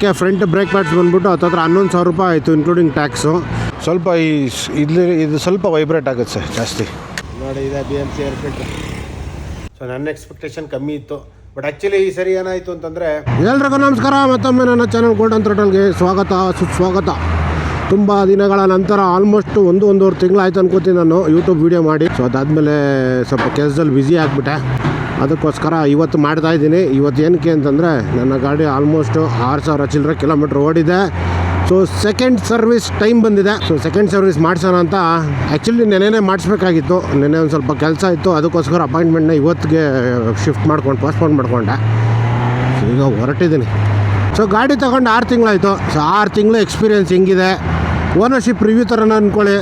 K front brake pads ಬಂದ್ಬಿಟ್ಟು ಹತ್ತತ್ರ ಹನ್ನೊಂದು ಸಾವಿರ ರೂಪಾಯಿ ಆಯಿತು ಇನ್ಕ್ಲೂಡಿಂಗ್ ಟ್ಯಾಕ್ಸು ಸ್ವಲ್ಪ ಈ ಸ್- ಇಲ್ಲಿ ಇದು ಸ್ವಲ್ಪ ವೈಬ್ರೇಟ್ ಆಗುತ್ತೆ ಸರ್ ಜಾಸ್ತಿ. ನೋಡಿ ಇದೆ B M C air filter so ನನ್ನ ಎಕ್ಸ್ಪೆಕ್ಟೇಷನ್ ಕಮ್ಮಿ ಇತ್ತು. ಬಟ್ ಆ್ಯಕ್ಚುಲಿ ಈ ಸರಿ ಏನಾಯಿತು ಅಂತಂದರೆ ಎಲ್ರಿಗೂ ನಮಸ್ಕಾರ ಮತ್ತೊಮ್ಮೆ ನನ್ನ ಚಾನಲ್ ಗೋಲ್ಡನ್ ಥ್ರೋಟಲ್ಗೆ ಸ್ವಾಗತ ಸುಸ್ವಾಗತ. ತುಂಬ ದಿನಗಳ ನಂತರ ಆಲ್ಮೋಸ್ಟ್ ಒಂದು ಒಂದೂವರೆ ತಿಂಗಳಾಯ್ತು ಅನ್ಕೋತೀನಿ ನಾನು ಯೂಟ್ಯೂಬ್ ವೀಡಿಯೋ ಮಾಡಿ. ಸೊ ಅದಾದಮೇಲೆ ಸ್ವಲ್ಪ ಕೆಲಸದಲ್ಲಿ ಬ್ಯುಸಿ ಆಗಿಬಿಟ್ಟೆ. ಅದಕ್ಕೋಸ್ಕರ ಇವತ್ತು ಮಾಡ್ತಾ ಇದ್ದೀನಿ. ಇವತ್ತು ಏನಕ್ಕೆ ಅಂತಂದರೆ ನನ್ನ ಗಾಡಿ ಆಲ್ಮೋಸ್ಟು ಆರು ಸಾವಿರ ಚಿಲ್ಲರೆ ಕಿಲೋಮೀಟ್ರ್ ಓಡಿದೆ. ಸೊ ಸೆಕೆಂಡ್ ಸರ್ವಿಸ್ ಟೈಮ್ ಬಂದಿದೆ. ಸೊ ಸೆಕೆಂಡ್ ಸರ್ವಿಸ್ ಮಾಡಿಸೋಣ ಅಂತ ಆ್ಯಕ್ಚುಲಿ ನೆನೆನೇ ಮಾಡಿಸ್ಬೇಕಾಗಿತ್ತು. ನೆನೆ ಒಂದು ಸ್ವಲ್ಪ ಕೆಲಸ ಇತ್ತು. ಅದಕ್ಕೋಸ್ಕರ ಅಪಾಯಿಂಟ್ಮೆಂಟ್ನ ಇವತ್ತಿಗೆ ಶಿಫ್ಟ್ ಮಾಡ್ಕೊಂಡು ಪೋಸ್ಟ್ಪೋನ್ ಮಾಡ್ಕೊಂಡೆ. ಈಗ ಹೊರಟಿದ್ದೀನಿ. ಸೊ ಗಾಡಿ ತೊಗೊಂಡು ಆರು ತಿಂಗಳಾಯಿತು. ಸೊ ಆರು ತಿಂಗಳು ಎಕ್ಸ್ಪೀರಿಯೆನ್ಸ್ ಹೆಂಗಿದೆ? ಓನರ್ಶಿಪ್ ರಿವ್ಯೂ ಥರನ ಅಂದ್ಕೊಳ್ಳಿ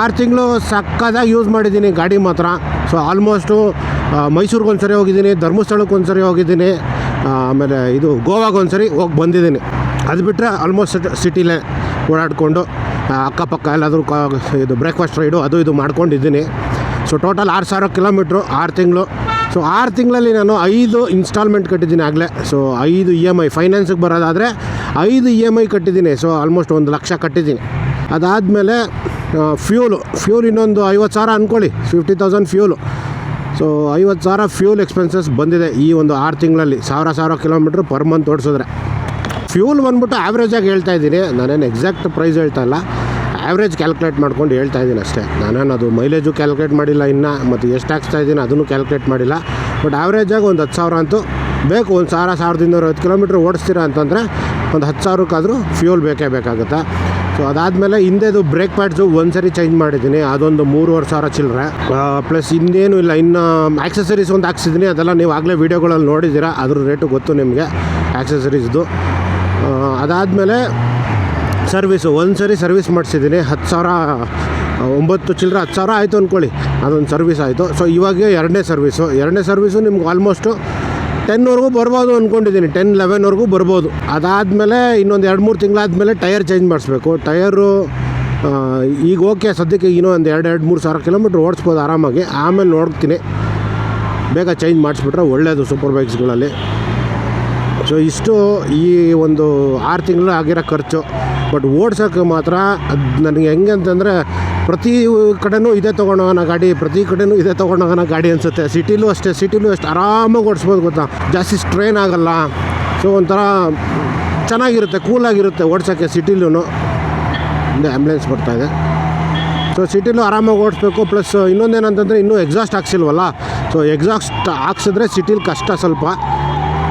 ಆರು ತಿಂಗಳು ಸಕ್ಕದಾಗಿ ಯೂಸ್ ಮಾಡಿದ್ದೀನಿ ಗಾಡಿ ಮಾತ್ರ. ಸೊ ಆಲ್ಮೋಸ್ಟು ಮೈಸೂರಿಗೆ ಒಂದ್ಸರಿ ಹೋಗಿದ್ದೀನಿ, ಧರ್ಮಸ್ಥಳಕ್ಕೆ ಒಂದ್ಸರಿ ಹೋಗಿದ್ದೀನಿ ಆಮೇಲೆ ಇದು ಗೋವಾಗೆ ಒಂದು ಸರಿ ಹೋಗಿ ಬಂದಿದ್ದೀನಿ. ಅದು ಬಿಟ್ಟರೆ ಆಲ್ಮೋಸ್ಟ್ ಸಿಟಿಲೇ ಓಡಾಡಿಕೊಂಡು ಅಕ್ಕಪಕ್ಕ ಎಲ್ಲಾದರೂ ಇದು ಬ್ರೇಕ್ಫಾಸ್ಟ್ ರೈಡು ಅದು ಇದು ಮಾಡ್ಕೊಂಡಿದ್ದೀನಿ. ಸೊ ಟೋಟಲ್ ಆರು ಸಾವಿರ ಕಿಲೋಮೀಟ್ರು, ಆರು ತಿಂಗಳು. ಸೊ ಆರು ತಿಂಗಳಲ್ಲಿ ನಾನು ಐದು ಇನ್ಸ್ಟಾಲ್ಮೆಂಟ್ ಕಟ್ಟಿದ್ದೀನಿ ಆಗಲೇ. ಸೊ ಐದು ಇ ಎಂ ಐ ಫೈನಾನ್ಸಿಗೆ ಬರೋದಾದರೆ ಐದು ಇ ಎಂ ಐ ಕಟ್ಟಿದ್ದೀನಿ. ಸೊ ಆಲ್ಮೋಸ್ಟ್ ಒಂದು ಲಕ್ಷ ಕಟ್ಟಿದ್ದೀನಿ. ಅದಾದಮೇಲೆ ಫ್ಯೂಲು ಫ್ಯೂಲ್ ಇನ್ನೊಂದು ಐವತ್ತು ಸಾವಿರ ಅಂದ್ಕೊಳ್ಳಿ ಫಿಫ್ಟಿ ತೌಸಂಡ್ ಫ್ಯೂಲು ಸೊ ಐವತ್ತು ಸಾವಿರ ಫ್ಯೂಲ್ ಎಕ್ಸ್ಪೆನ್ಸಸ್ ಬಂದಿದೆ ಈ ಒಂದು ಆರು ತಿಂಗಳಲ್ಲಿ. ಸಾವಿರ ಸಾವಿರ ಕಿಲೋಮೀಟ್ರ್ ಪರ್ ಮಂತ್ ಓಡಿಸಿದ್ರೆ. ಫ್ಯೂಲ್ ಬಂದ್ಬಿಟ್ಟು ಆ್ಯಾವ್ರೇಜಾಗಿ ಹೇಳ್ತಾ ಇದ್ದೀನಿ. ನಾನೇನು ಎಕ್ಸಾಕ್ಟ್ ಪ್ರೈಸ್ ಹೇಳ್ತಾ ಇಲ್ಲ. ಆ್ಯಾವ್ರೇಜ್ ಕ್ಯಾಲ್ಕುಲೇಟ್ ಮಾಡ್ಕೊಂಡು ಹೇಳ್ತಾ ಇದ್ದೀನಿ ಅಷ್ಟೇ. ನಾನೇನು ಅದು ಮೈಲೇಜು ಕ್ಯಾಲ್ಕುಲೇಟ್ ಮಾಡಿಲ್ಲ ಇನ್ನು, ಮತ್ತು ಎಷ್ಟು ಹಾಕ್ಸ್ತಾ ಇದ್ದೀನಿ ಅದನ್ನು ಕ್ಯಾಲ್ಕುಲೇಟ್ ಮಾಡಿಲ್ಲ. ಬಟ್ ಆ್ಯಾವ್ರೇಜಾಗಿ ಒಂದು ಹತ್ತು ಸಾವಿರ ಅಂತೂ ಬೇಕು. ಒಂದು ಸಾವಿರ, ಸಾವಿರದ ಇನ್ನೂರ ಐವತ್ತು ಕಿಲೋಮೀಟ್ರ್ ಓಡಿಸ್ತೀರಾ ಅಂತಂದರೆ ಒಂದು ಹತ್ತು ಸಾವಿರಕ್ಕಾದರೂ ಫ್ಯೂಲ್ ಬೇಕೇ ಬೇಕಾಗುತ್ತೆ. ಸೊ ಅದಾದಮೇಲೆ ಹಿಂದೆದು ಬ್ರೇಕ್ ಪ್ಯಾಡ್ಸು ಒಂದು ಸರಿ ಚೇಂಜ್ ಮಾಡಿದ್ದೀನಿ. ಅದೊಂದು ಮೂರುವರೆ ಸಾವಿರ ಚಿಲ್ಲರೆ ಪ್ಲಸ್ ಇನ್ನೇನು ಇಲ್ಲ, ಇನ್ನು ಆಕ್ಸೆಸರೀಸ್ ಒಂದು ಹಾಕ್ಸಿದ್ದೀನಿ ಅದೆಲ್ಲ ನೀವು ಆಗಲೇ ವೀಡಿಯೋಗಳಲ್ಲಿ ನೋಡಿದ್ದೀರಾ. ಅದ್ರ ರೇಟು ಗೊತ್ತು ನಿಮಗೆ ಆಕ್ಸೆಸರೀಸ್ದು ಅದಾದಮೇಲೆ ಸರ್ವಿಸು ಒಂದು ಸರಿ ಸರ್ವಿಸ್ ಮಾಡಿಸಿದ್ದೀನಿ ಹತ್ತು ಸಾವಿರ, ಒಂಬತ್ತು ಚಿಲ್ಲರೆ ಹತ್ತು ಸಾವಿರ ಆಯಿತು ಅಂದ್ಕೊಳ್ಳಿ ಅದೊಂದು ಸರ್ವಿಸ್ ಆಯಿತು. ಸೊ ಇವಾಗ ಎರಡನೇ ಸರ್ವಿಸು ಎರಡನೇ ಸರ್ವಿಸು ನಿಮ್ಗೆ ಆಲ್ಮೋಸ್ಟು ಟೆನ್ವರೆಗೂ ಬರ್ಬೋದು ಅಂದ್ಕೊಂಡಿದ್ದೀನಿ ಟೆನ್, ಲೆವೆನ್ವರೆಗೂ ಬರ್ಬೋದು. ಅದಾದಮೇಲೆ ಇನ್ನೊಂದು ಎರಡು, ಮೂರು ತಿಂಗಳಾದಮೇಲೆ ಟೈರ್ ಚೇಂಜ್ ಮಾಡಿಸ್ಬೇಕು. ಟಯರು ಈಗ ಓಕೆ, ಸದ್ಯಕ್ಕೆ ಇನ್ನೂ ಒಂದು ಎರಡು ಎರಡು, ಮೂರು ಸಾವಿರ ಕಿಲೋಮೀಟ್ರ್ ಓಡಿಸ್ಬೋದು ಆರಾಮಾಗಿ. ಆಮೇಲೆ ನೋಡ್ತೀನಿ. ಬೇಗ ಚೇಂಜ್ ಮಾಡಿಸ್ಬಿಟ್ರೆ ಒಳ್ಳೆಯದು ಸೂಪರ್ ಬೈಕ್ಸ್ಗಳಲ್ಲಿ. ಸೊ ಇಷ್ಟು ಈ ಒಂದು ಆರು ತಿಂಗಳು ಆಗಿರೋ ಖರ್ಚು. ಬಟ್ ಓಡ್ಸೋಕ್ಕೆ ಮಾತ್ರ ಅದು ನನಗೆ ಹೆಂಗೆ ಅಂತಂದರೆ ಪ್ರತಿ ಕಡೆನೂ ಇದೇ ತೊಗೊಂಡೋಗೋಣ ಗಾಡಿ, ಪ್ರತಿ ಕಡೆನೂ ಇದೇ ತೊಗೊಂಡೋಗೋಣ ಗಾಡಿ ಅನಿಸುತ್ತೆ. ಸಿಟಿಲೂ ಅಷ್ಟೇ, ಸಿಟಿಲೂ ಅಷ್ಟು, ಆರಾಮಾಗಿ ಓಡಿಸ್ಬೋದು ಗೊತ್ತಾ? ಜಾಸ್ತಿ ಸ್ಟ್ರೈನ್ ಆಗಲ್ಲ. ಸೊ ಒಂಥರ ಚೆನ್ನಾಗಿರುತ್ತೆ ಕೂಲಾಗಿರುತ್ತೆ ಓಡ್ಸೋಕ್ಕೆ ಸಿಟಿಲೂ ಆ್ಯಂಬುಲೆನ್ಸ್ ಇದೆ. ಸೊ ಸಿಟಿಲೂ ಆರಾಮಾಗಿ ಓಡಿಸ್ಬೇಕು ಪ್ಲಸ್ ಇನ್ನೊಂದೇನಂತಂದರೆ ಇನ್ನೂ ಎಕ್ಸಾಸ್ಟ್ ಹಾಕ್ಸಿಲ್ವಲ್ಲ? ಸೊ ಎಕ್ಸಾಸ್ಟ್ ಹಾಕ್ಸಿದ್ರೆ ಸಿಟಿಲಿ ಕಷ್ಟ ಸ್ವಲ್ಪ.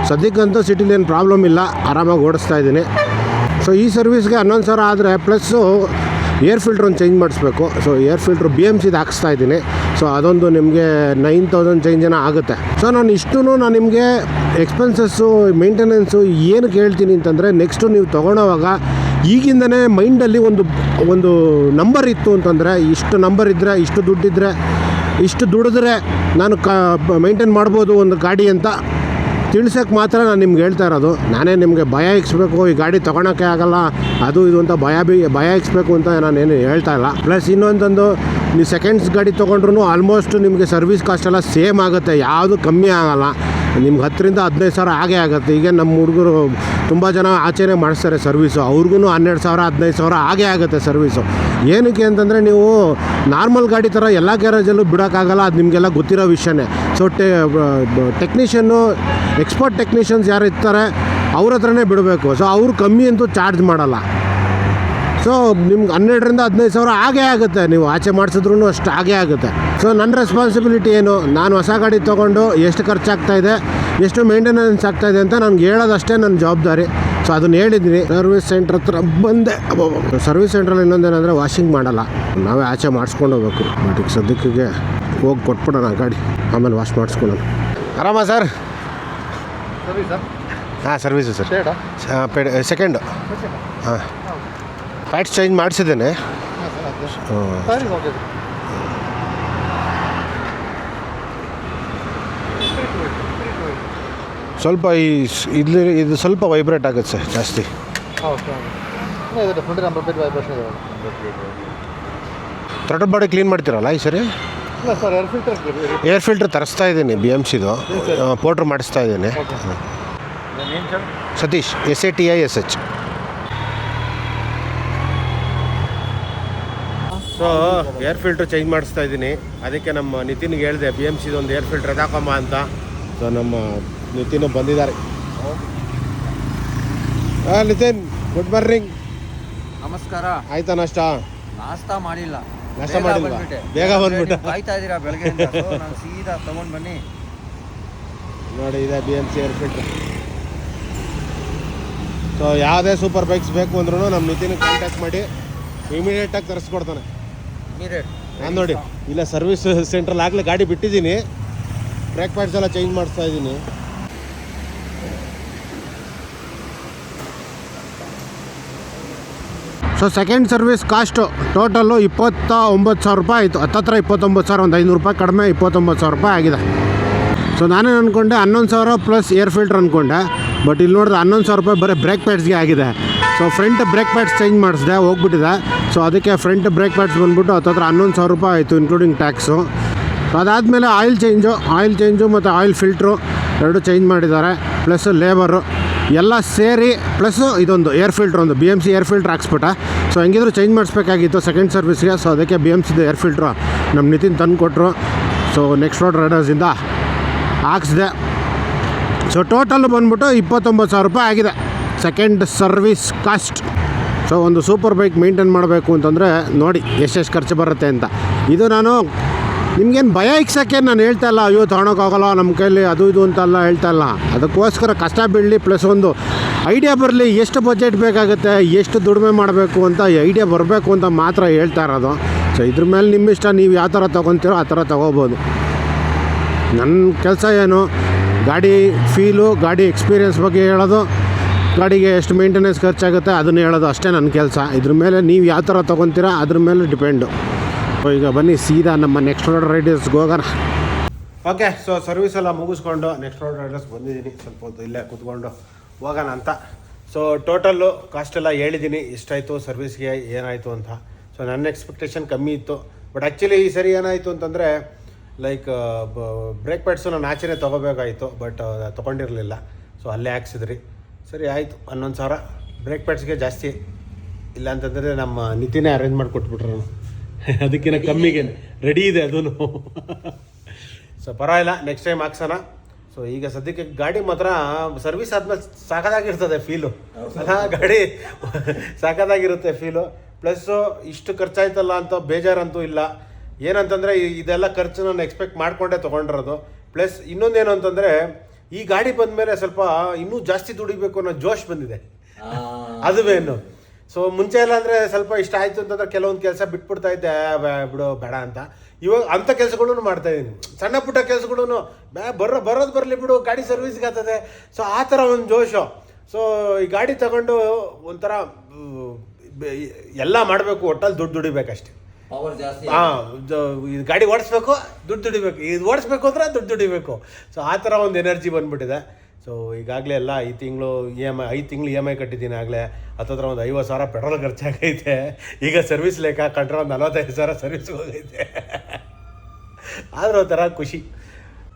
ಸದ್ಯಕ್ಕಂತೂ ಸಿಟಿಲಿ ಏನು ಪ್ರಾಬ್ಲಮ್ ಇಲ್ಲ, ಆರಾಮಾಗಿ ಓಡಿಸ್ತಾ ಇದ್ದೀನಿ. ಸೊ ಈ ಸರ್ವಿಸ್ಗೆ ಹನ್ನೊಂದು ಸಾವಿರ ಆದರೆ ಪ್ಲಸ್ಸು ಏರ್ ಫಿಲ್ಟ್ರ್ ಒಂದು ಚೇಂಜ್ ಮಾಡಿಸ್ಬೇಕು. So air filter B M ಸಿದು ಹಾಕಿಸ್ತಾ ಇದ್ದೀನಿ. ಸೊ ಅದೊಂದು ನಿಮಗೆ ನೈನ್ ತೌಸಂಡ್ ಚೇಂಜ್ ಏನೋ ಆಗುತ್ತೆ. ಸೊ ನಾನು ಇಷ್ಟು ನಾನು ನಿಮಗೆ ಎಕ್ಸ್ಪೆನ್ಸಸ್ಸು ಮೇಂಟೆನೆನ್ಸು ಏನು ಹೇಳ್ತೀನಿ ಅಂತಂದರೆ ನೆಕ್ಸ್ಟು ನೀವು ತೊಗೊಳೋವಾಗ ಈಗಿಂದನೇ ಮೈಂಡಲ್ಲಿ ಒಂದು ಒಂದು ನಂಬರ್ ಇತ್ತು ಅಂತಂದರೆ, ಇಷ್ಟು ನಂಬರ್ ಇದ್ದರೆ ಇಷ್ಟು ದುಡ್ಡಿದ್ದರೆ ಇಷ್ಟು ದುಡಿದ್ರೆ ನಾನು ಕ ಮೈಂಟೈನ್ ಮಾಡ್ಬೋದು ಒಂದು ಗಾಡಿ ಅಂತ. ತಿಳ್ಸೋಕ್ಕೆ ಮಾತ್ರ ನಾನು ನಿಮ್ಗೆ ಹೇಳ್ತಾ ಇರೋದು. ನಾನೇ ನಿಮಗೆ ಭಯ ಇಕ್ಸ್ಬೇಕು, ಈ ಗಾಡಿ ತೊಗೊಳಕ್ಕೆ ಆಗಲ್ಲ, ಅದು ಇದು ಅಂತ ಭಯ ಬಿ, ಭಯ ಇಕ್ಸ್ಬೇಕು ಅಂತ ನಾನೇನು ಹೇಳ್ತಾ ಇಲ್ಲ. ಪ್ಲಸ್ ಇನ್ನೊಂದೊಂದು ನೀವು ಸೆಕೆಂಡ್ಸ್ ಗಾಡಿ ತೊಗೊಂಡ್ರು ಆಲ್ಮೋಸ್ಟ್ ನಿಮಗೆ ಸರ್ವಿಸ್ ಕಾಸ್ಟ್ ಎಲ್ಲ ಸೇಮ್ ಆಗುತ್ತೆ, ಯಾವುದು ಕಮ್ಮಿ ಆಗಲ್ಲ. ನಿಮ್ಗೆ ಹತ್ತರಿಂದ ಹದಿನೈದು ಸಾವಿರ ಆಗೇ ಆಗುತ್ತೆ. ಈಗ ನಮ್ಮ ಹುಡುಗರು ತುಂಬ ಜನ ಆಚರಣೆ ಮಾಡಿಸ್ತಾರೆ ಸರ್ವಿಸು ಅವ್ರಿಗೂ ಹನ್ನೆರಡು ಸಾವಿರ, ಹದಿನೈದು ಸಾವಿರ ಆಗೇ ಆಗುತ್ತೆ ಸರ್ವಿಸು ಏನಕ್ಕೆ ಅಂತಂದರೆ ನೀವು ನಾರ್ಮಲ್ ಗಾಡಿ ಥರ ಎಲ್ಲ ಗ್ಯಾರೇಜಲ್ಲೂ ಬಿಡೋಕ್ಕಾಗಲ್ಲ, ಅದು ನಿಮಗೆಲ್ಲ ಗೊತ್ತಿರೋ ವಿಷಯನೇ. ಸೊ ಟೆ ಟೆಕ್ನಿಷಿಯನ್ನು ಎಕ್ಸ್ಪರ್ಟ್ ಟೆಕ್ನಿಷಿಯನ್ಸ್ ಯಾರು ಇರ್ತಾರೆ ಅವ್ರ ಹತ್ರನೇ ಬಿಡಬೇಕು. ಸೊ ಅವರು ಕಮ್ಮಿ ಅಂತೂ ಚಾರ್ಜ್ ಮಾಡಲ್ಲ. ಸೊ ನಿಮ್ಗೆ ಹನ್ನೆರಡರಿಂದ ಹದಿನೈದು ಸಾವಿರ ಆಗೇ ಆಗುತ್ತೆ. ನೀವು ಆಚೆ ಮಾಡಿಸಿದ್ರು ಅಷ್ಟು ಆಗೇ ಆಗುತ್ತೆ. ಸೊ ನನ್ನ ರೆಸ್ಪಾನ್ಸಿಬಿಲಿಟಿ ಏನು? ನಾನು ಹೊಸ ಗಾಡಿ ತೊಗೊಂಡು ಎಷ್ಟು ಖರ್ಚಾಗ್ತಾ ಇದೆ? ಎಷ್ಟು ಮೇಂಟೆನೆನ್ಸ್ ಆಗ್ತಾ ಇದೆ ಅಂತ ನನಗೆ ಹೇಳೋದಷ್ಟೇ ನನ್ನ ಜವಾಬ್ದಾರಿ. ಸೊ ಅದನ್ನು ಹೇಳಿದ್ದೀನಿ ಸರ್ವಿಸ್ ಸೆಂಟ್ರ್ ಹತ್ರ ಬಂದೆ. ಸರ್ವಿಸ್ ಸೆಂಟ್ರಲ್ಲಿ ಇನ್ನೊಂದೇನಂದರೆ ವಾಷಿಂಗ್ ಮಾಡಲ್ಲ. ನಾವೇ ಆಚೆ ಮಾಡಿಸ್ಕೊಂಡು ಹೋಗ್ಬೇಕು. ಬಟ್ ಈಗ ಸದ್ಯಕ್ಕೆ ಹೋಗಿ ಕೊಟ್ಬಿಡೋಣ ಗಾಡಿ. ಆಮೇಲೆ ವಾಶ್ ಮಾಡಿಸ್ಕೊಳ್ಳೋಣ. ಆರಾಮ ಸರ್? ಸರಿ? ಸರ್. ಹಾಂ ಸರ್ವಿಸು ಸರ್ ಪೆಡ್ ಸೆಕೆಂಡು ಹಾಂ. ಪ್ಯಾಟ್ಸ್ ಚೇಂಜ್ ಮಾಡಿಸಿದ್ದೇನೆ. ಸ್ವಲ್ಪ ಈ ಇಲ್ಲಿ ಇದು ಸ್ವಲ್ಪ ವೈಬ್ರೇಟ್ ಆಗುತ್ತೆ ಸರ್ ಜಾಸ್ತಿ. ಇದೆ ಬಾಡಿ ಕ್ಲೀನ್ ಮಾಡ್ತೀರಲ್ಲ ಈ ಸರಿ? ಏರ್ ಫಿಲ್ಟರ್ ತರಿಸ್ತಾ ಇದ್ದೀನಿ ಬಿ ಎಂ ಸಿದು ಪೋಟ್ರ್ ಮಾಡಿಸ್ತಾ ಇದ್ದೀನಿ. Satish S A T I S H so air filter change ಮಾಡಿಸ್ತಾ ಇದ್ದೀನಿ. ಅದಕ್ಕೆ ನಮ್ಮ ನಿತಿನ್ಗೆ ಹೇಳಿದೆ ಬಿ ಎಂ ಸಿದೊಂದು ಏರ್ ಫಿಲ್ಟ್ರ್ ಎದಾಕಮ್ಮ ಅಂತ. ಸೊ ನಮ್ಮ ನಿತಿನ್ ಬಂದಿದ್ದಾರೆ. ಹಾಂ ನಿತಿನ್ ಗುಡ್ ಮಾರ್ನಿಂಗ್ ನಮಸ್ಕಾರ. ಆಯ್ತಾ ನಾಷ್ಟ? ನಾಷ್ಟಾ ಮಾಡಿಲ್ಲ. ನಾಷ್ಟ ಮಾಡಿಲ್ಲ. ಬೇಗ ಬಂದ್ಬಿಟ್ಟೆ. ಆಯ್ತಾ ಕಾಯ್ತಾ ಇದ್ದೀರಾ ಬೆಳಗ್ಗೆಯಿಂದ? ನಾನು ಸೀದಾ ತಗೊಂಡ್ ಬನ್ನಿ. ನೋಡಿ ಇದೆ B M C air filter so ಯಾವುದೇ ಸೂಪರ್ ಬೈಕ್ಸ್ ಬೇಕು ಅಂದ್ರೂ ನಮ್ಮ ನಿತಿನ್ ಕಾಂಟ್ಯಾಕ್ಟ್ ಮಾಡಿ ಇಮಿಡಿಯೇಟಾಗಿ ತರಿಸ್ಕೊಡ್ತಾನೆ. ನಾನು ನೋಡಿ, ಇಲ್ಲ ಸರ್ವಿಸ್ ಸೆಂಟ್ರಲ್ಲಿ ಆಗಲೇ ಗಾಡಿ ಬಿಟ್ಟಿದ್ದೀನಿ. ಬ್ರೇಕ್ ಪ್ಯಾಡ್ಸ್ ಎಲ್ಲ ಚೇಂಜ್ ಮಾಡಿಸ್ತಾ ಇದ್ದೀನಿ. So second service cost total ಇಪ್ಪತ್ತ ಒಂಬತ್ತು ಸಾವಿರ ರೂಪಾಯಿ ಆಯಿತು. ಹತ್ತತ್ರ ಇಪ್ಪತ್ತೊಂಬತ್ತು ಸಾವಿರ, ಒಂದು ಐನೂರು ರೂಪಾಯಿ ಕಡಿಮೆ, ಇಪ್ಪತ್ತೊಂಬತ್ತು ಸಾವಿರ ರೂಪಾಯಿ ಆಗಿದೆ. ಸೊ ನಾನೇನು ಅಂದ್ಕೊಂಡೆ ಹನ್ನೊಂದು ಸಾವಿರ ಪ್ಲಸ್ ಏರ್ ಫಿಲ್ಟ್ರ್ ಅಂದ್ಕೊಂಡೆ ಬಟ್ ಇಲ್ಲಿ ನೋಡಿದ್ರೆ ಹನ್ನೊಂದು ಸಾವಿರ ರೂಪಾಯಿ ಬರೀ ಬ್ರೇಕ್ ಪ್ಯಾಡ್ಸ್ಗೆ ಆಗಿದೆ. So front brake pads change ಮಾಡಿಸಿದೆ ಹೋಗ್ಬಿಟ್ಟಿದೆ ಸೊ ಅದಕ್ಕೆ ಫ್ರಂಟ್ ಬ್ರೇಕ್ ಪ್ಯಾಡ್ಸ್ ಬಂದ್ಬಿಟ್ಟು ಹತ್ತತ್ರ ಹನ್ನೊಂದು ಸಾವಿರ ರೂಪಾಯಿ ಆಯಿತು ಇನ್ಕ್ಲೂಡಿಂಗ್ ಟ್ಯಾಕ್ಸು ಅದಾದಮೇಲೆ ಆಯಿಲ್ ಚೇಂಜು ಆಯಿಲ್ ಚೇಂಜು ಮತ್ತು ಆಯಿಲ್ ಫಿಲ್ಟ್ರು ಎರಡು ಚೇಂಜ್ ಮಾಡಿದ್ದಾರೆ ಪ್ಲಸ್ ಲೇಬರು ಎಲ್ಲ ಸೇರಿ ಪ್ಲಸ್ಸು ಇದೊಂದು ಏರ್ ಫಿಲ್ಟ್ರ್ ಒಂದು B M C air filter ಹಾಕ್ಸ್ಬಿಟ್ಟ so ಹೆಂಗಿದ್ರು ಚೇಂಜ್ ಮಾಡಿಸ್ಬೇಕಾಗಿತ್ತು ಸೆಕೆಂಡ್ ಸರ್ವಿಸ್ಗೆ ಸೊ ಅದಕ್ಕೆ ಬಿ ಎಂ ಸಿದು ಏರ್ ಫಿಲ್ಟ್ರು ನಮ್ಮ ನಿತಿನ್ ತಂದು ಕೊಟ್ಟರು ಸೊ ನೆಕ್ಸ್ಟ್ ರೋಡ್ ರೈಡರ್ಸಿಂದ ಹಾಕ್ಸಿದೆ ಸೊ ಟೋಟಲ್ ಬಂದ್ಬಿಟ್ಟು ಇಪ್ಪತ್ತೊಂಬತ್ತು ಸಾವಿರ ರೂಪಾಯಿ ಆಗಿದೆ ಸೆಕೆಂಡ್ ಸರ್ವಿಸ್ ಕಾಸ್ಟ್ ಸೊ ಒಂದು ಸೂಪರ್ ಬೈಕ್ ಮೇಂಟೈನ್ ಮಾಡಬೇಕು ಅಂತಂದರೆ ನೋಡಿ ಎಷ್ಟೆಷ್ಟು ಖರ್ಚು ಬರುತ್ತೆ ಅಂತ. ಇದು ನಾನು ನಿಮ್ಗೇನು ಭಯ ಇಕ್ಸೋಕ್ಕೆ ನಾನು ಹೇಳ್ತಾ ಇಲ್ಲ, ಅಯ್ಯೋ, ತೊಗೊಳಕ್ಕಾಗಲ್ಲ ನಮ್ಮ ಕೈಲಿ ಅದು ಇದು ಅಂತೆಲ್ಲ ಹೇಳ್ತಾ ಇಲ್ಲ. ಅದಕ್ಕೋಸ್ಕರ ಕಷ್ಟ ಬೀಳಲಿ ಪ್ಲಸ್ ಒಂದು ಐಡಿಯಾ ಬರಲಿ, ಎಷ್ಟು ಬಜೆಟ್ ಬೇಕಾಗುತ್ತೆ, ಎಷ್ಟು ದುಡಿಮೆ ಮಾಡಬೇಕು ಅಂತ ಐಡಿಯಾ ಬರಬೇಕು ಅಂತ ಮಾತ್ರ ಹೇಳ್ತಾ ಇರೋದು. ಸೊ ಇದ್ರ ಮೇಲೆ ನಿಮ್ಮ ಇಷ್ಟ, ನೀವು ಯಾವ ಥರ ತೊಗೊತೀರೋ ಆ ಥರ ತೊಗೋಬೋದು. ನನ್ನ ಕೆಲಸ ಏನು? ಗಾಡಿ ಫೀಲು ಗಾಡಿ ಎಕ್ಸ್ಪೀರಿಯನ್ಸ್ ಬಗ್ಗೆ ಹೇಳೋದು. ಗಾಡಿಗೆ ಎಷ್ಟು ಮೇಂಟೆನೆನ್ಸ್ ಖರ್ಚಾಗುತ್ತೆ ಅದನ್ನು ಹೇಳೋದು ಅಷ್ಟೇ ನನ್ನ ಕೆಲಸ. ಇದ್ರ ಮೇಲೆ ನೀವು ಯಾವ ಥರ ತೊಗೊತೀರಾ ಅದ್ರ ಮೇಲೆ ಡಿಪೆಂಡು ಈಗ ಬನ್ನಿ, ಸೀದಾ ನಮ್ಮ ನೆಕ್ಸ್ಟ್ ರೋಡ್ ರೈಡರ್ಸ್ಗೆ ಹೋಗೋಣ. ಓಕೆ ಸೊ ಸರ್ವಿಸ್ ಎಲ್ಲ ಮುಗಿಸ್ಕೊಂಡು ನೆಕ್ಸ್ಟ್ ರೋಡ್ ರೈಡರ್ಸ್ ಬಂದಿದ್ದೀನಿ. ಸ್ವಲ್ಪ ಹೊತ್ತು ಇಲ್ಲೇ ಕೂತ್ಕೊಂಡು ಹೋಗೋಣ ಅಂತ. ಸೊ ಟೋಟಲ್ಲು ಕಾಸ್ಟ್ ಎಲ್ಲ ಹೇಳಿದ್ದೀನಿ. ಇಷ್ಟಾಯಿತು ಸರ್ವಿಸ್ಗೆ ಏನಾಯಿತು ಅಂತ. ಸೊ ನನ್ನ ಎಕ್ಸ್ಪೆಕ್ಟೇಷನ್ ಕಮ್ಮಿ ಇತ್ತು. ಬಟ್ ಆ್ಯಕ್ಚುಲಿ ಈ ಸರಿ ಏನಾಯಿತು ಅಂತಂದರೆ ಲೈಕ್ ಬ್ರೇಕ್ ಪ್ಯಾಡ್ಸು ನಾನು ಆಚೆನೇ ತೊಗೋಬೇಕಾಯಿತು. ಬಟ್ ತೊಗೊಂಡಿರಲಿಲ್ಲ. ಸೊ ಅಲ್ಲೇ ಹಾಕ್ಸಿದ್ರಿ. ಸರಿ ಆಯಿತು. ಹನ್ನೊಂದು ಸಾವಿರ. ಬ್ರೇಕ್ ಪ್ಯಾಡ್ಸ್ಗೆ ಜಾಸ್ತಿ ಇಲ್ಲ ಅಂತಂದರೆ ನಮ್ಮ ನಿತಿನೇ ಅರೇಂಜ್ ಮಾಡಿ ಕೊಟ್ಬಿಟ್ರು ಅದಕ್ಕಿಂತ ಕಮ್ಮಿಗೆ ರೆಡಿ ಇದೆ ಅದೂ ಸೊ ಪರವಾಗಿಲ್ಲ ನೆಕ್ಸ್ಟ್ ಟೈಮ್ ಹಾಕ್ಸೋಣ. ಸೊ ಈಗ ಸದ್ಯಕ್ಕೆ ಗಾಡಿ ಮಾತ್ರ ಸರ್ವಿಸ್ ಆದ್ಮೇಲೆ ಸಾಕಾಗಿರ್ತದೆ ಫೀಲು ಅಲ್ಲ ಗಾಡಿ ಸಾಕಾಗಿರುತ್ತೆ ಫೀಲು ಪ್ಲಸ್ಸು ಇಷ್ಟು ಖರ್ಚಾಯ್ತಲ್ಲ ಅಂತ ಬೇಜಾರಂತೂ ಇಲ್ಲ. ಏನಂತಂದರೆ ಇದೆಲ್ಲ ಖರ್ಚು ನಾನು ಎಕ್ಸ್ಪೆಕ್ಟ್ ಮಾಡಿಕೊಂಡೇ ತೊಗೊಂಡಿರೋದು. ಪ್ಲಸ್ ಇನ್ನೊಂದೇನು ಅಂತಂದರೆ ಈ ಗಾಡಿ ಬಂದ ಮೇಲೆ ಸ್ವಲ್ಪ ಇನ್ನೂ ಜಾಸ್ತಿ ದುಡಿಬೇಕು ಅನ್ನೋ ಜೋಶ್ ಬಂದಿದೆ. ಅದು ಮೇನು ಸೊ ಮುಂಚೆ ಎಲ್ಲ ಅಂದರೆ ಸ್ವಲ್ಪ ಇಷ್ಟ ಆಯಿತು ಅಂತಂದ್ರೆ ಕೆಲವೊಂದು ಕೆಲಸ ಬಿಟ್ಬಿಡ್ತಾ ಇದ್ದೆ ಬಿಡು ಬೇಡ ಅಂತ. ಇವಾಗ ಅಂಥ ಕೆಲಸಗಳೂ ಮಾಡ್ತಾ ಇದ್ದೀನಿ. ಸಣ್ಣ ಪುಟ್ಟ ಕೆಲಸಗಳೂ ಬರೋ ಬರೋದು ಬರಲಿ ಬಿಡು ಗಾಡಿ ಸರ್ವಿಸ್ಗೆ ಆಗ್ತದೆ. ಸೊ ಆ ಥರ ಒಂದು ಜೋಶು. ಸೊ ಈ ಗಾಡಿ ತಗೊಂಡು ಒಂಥರ ಎಲ್ಲ ಮಾಡಬೇಕು ಒಟ್ಟಲ್ಲಿ ದುಡ್ಡು ದುಡಿಬೇಕಷ್ಟೆ. ಪವರ್ ಜಾಸ್ತಿ ಹಾಂ ಇದು ಗಾಡಿ ಓಡಿಸ್ಬೇಕು ದುಡ್ಡು ದುಡಿಬೇಕು. ಇದು ಓಡಿಸ್ಬೇಕು ಅಂದ್ರೆ ದುಡ್ಡು ದುಡಿಬೇಕು. ಸೊ ಆ ಥರ ಒಂದು ಎನರ್ಜಿ ಬಂದ್ಬಿಟ್ಟಿದೆ. ಸೊ ಈಗಾಗಲೇ ಎಲ್ಲ ಈ ತಿಂಗಳು ಇ ಎಂ ಐ ಐದು ತಿಂಗಳು ಇ ಎಂ ಐ ಕಟ್ಟಿದ್ದೀನಿ ಆಗಲೇ. ಹತ್ತತ್ರ ಒಂದು ಐವತ್ತು ಸಾವಿರ ಪೆಟ್ರೋಲ್ ಖರ್ಚಾಗೈತೆ. ಈಗ ಸರ್ವಿಸ್ ಲೆಕ್ಕ ಕಂಡ್ರೆ ಒಂದು ನಲವತ್ತೈದು ಸಾವಿರ ಸರ್ವಿಸ್ಗೆ ಹೋಗೈತೆ. ಆದ್ರೆ ಒಂಥರ ಖುಷಿ.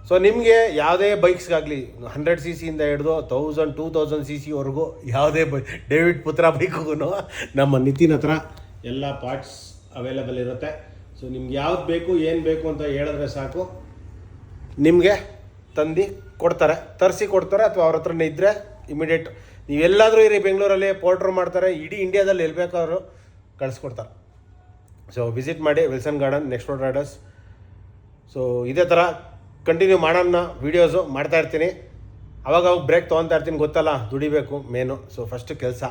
ಸೊ ನಿಮಗೆ ಯಾವುದೇ ಬೈಕ್ಸ್ಗಾಗಲಿ ಹಂಡ್ರೆಡ್ ಸಿ ಸಿಯಿಂದ ಹಿಡಿದು ತೌಸಂಡ್ ಟೂ ತೌಸಂಡ್ ಸಿ ಸಿವರೆಗೂ ಯಾವುದೇ ಬೈ ಡೇವಿಡ್ ಪುತ್ರ ಬೈಕ್ಗೂ ನಮ್ಮ ನಿತಿನ ಹತ್ರ ಎಲ್ಲ ಪಾರ್ಟ್ಸ್ ಅವೈಲೇಬಲ್ ಇರುತ್ತೆ. ಸೊ ನಿಮ್ಗೆ ಯಾವ್ದು ಬೇಕು, ಏನು ಬೇಕು ಅಂತ ಹೇಳಿದ್ರೆ ಸಾಕು. ನಿಮಗೆ ತಂದು ಕೊಡ್ತಾರೆ. ತರಿಸಿ ಕೊಡ್ತಾರೆ ಅಥವಾ ಅವ್ರ ಹತ್ರನೇ ಇದ್ದರೆ ಇಮಿಡಿಯೇಟ್ ನೀವೆಲ್ಲಾದರೂ ಇರಿ, ಬೆಂಗಳೂರಲ್ಲಿ ಪೋರ್ಟ್ರ್ ಮಾಡ್ತಾರೆ, ಇಡೀ ಇಂಡಿಯಾದಲ್ಲಿ ಎಲ್ಲಿ ಬೇಕಾದ್ರು ಕಳಿಸ್ಕೊಡ್ತಾರೆ. ಸೊ ವಿಸಿಟ್ ಮಾಡಿ Wilson Garden next road riders so ಇದೇ ಥರ ಕಂಟಿನ್ಯೂ ಮಾಡೋಣ ವೀಡಿಯೋಸು ಮಾಡ್ತಾ ಇರ್ತೀನಿ. ಅವಾಗ ಅವಾಗ ಬ್ರೇಕ್ ತೊಗೊತಾ ಇರ್ತೀನಿ, ಗೊತ್ತಲ್ಲ, ದುಡಿಬೇಕು ಮೇನು ಸೊ ಫಸ್ಟ್ ಕೆಲಸ.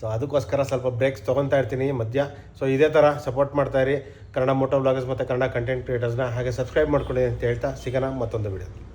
ಸೊ ಅದಕ್ಕೋಸ್ಕರ ಸ್ವಲ್ಪ ಬ್ರೇಕ್ಸ್ ತೊಗೊತಾ ಇರ್ತೀನಿ ಮಧ್ಯ. ಸೊ ಇದೇ ಥರ ಸಪೋರ್ಟ್ ಮಾಡ್ತಾಯಿರಿ ಕನ್ನಡ ಮೋಟೋ ಬ್ಲಾಗರ್ಸ್ ಮತ್ತು ಕನ್ನಡ ಕಂಟೆಂಟ್ ಕ್ರಿಯೇಟರ್ಸ್ನ ಹಾಗೆ ಸಬ್ಸ್ಕ್ರೈಬ್ ಮಾಡ್ಕೊಳ್ಳಿ ಅಂತ ಹೇಳ್ತಾ ಸಿಗೋಣ ಮತ್ತೊಂದು ವಿಡಿಯೋ